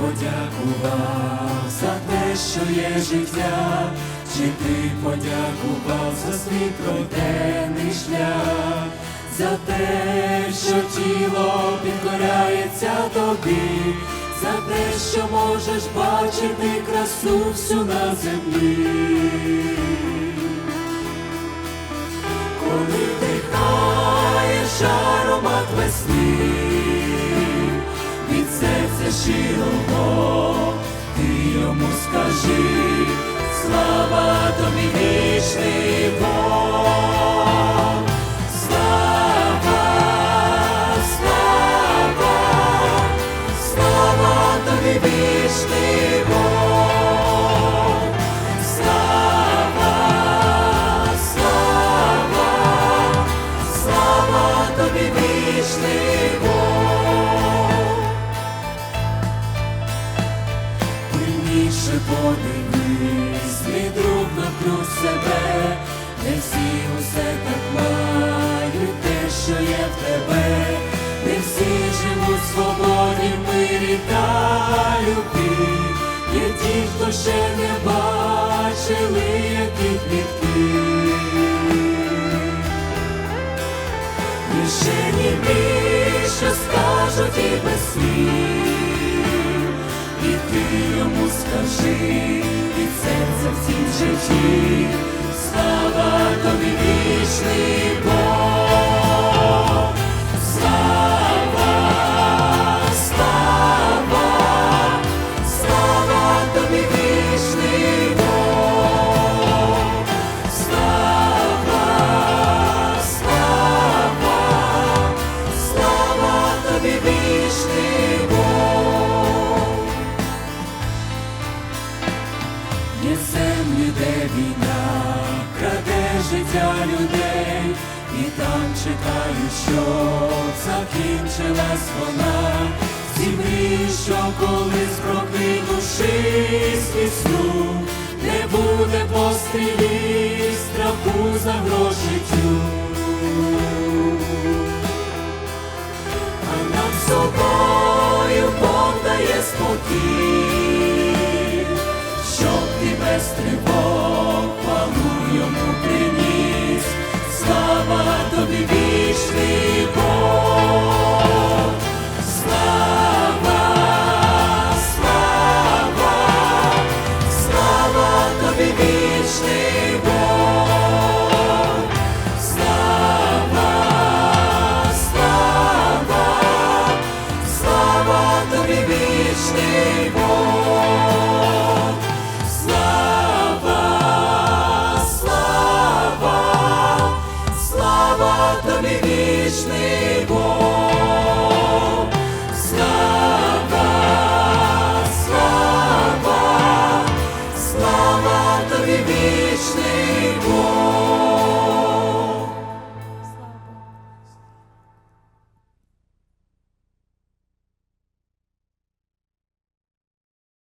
подякував за те, що є життя, чи ти подякував за свій пройдений шлях, за те, що тіло підкоряється тобі, за те, що можеш бачити красу всю на землі. Коли вдихаєш аромат весни, щирого, ти йому скажи, слава тобі вічний Бог, слава, слава, слава тобі вічний Бог, Пильніше подивись, мій друг навкруг себе, не всі усе так мають те, що є в тебе, не всі живуть в свободі, мирі та любві. Є ті, хто ще не бачили, які квітки. Лише німі, що скажуть і без слів, ти йому скажи від серця в цім житті, землі, де війна краде життя людей, і там чекають, щоб закінчилась вона. Ці мрії, що колись прокинувши з сну, не буде пострілів, страху за життю. А нам собою Бог дає спокій. без тривог пану йому слава тобі Бог, слава, слава, слава тобі Бог, слава, слава, слава тобі вічний Бог.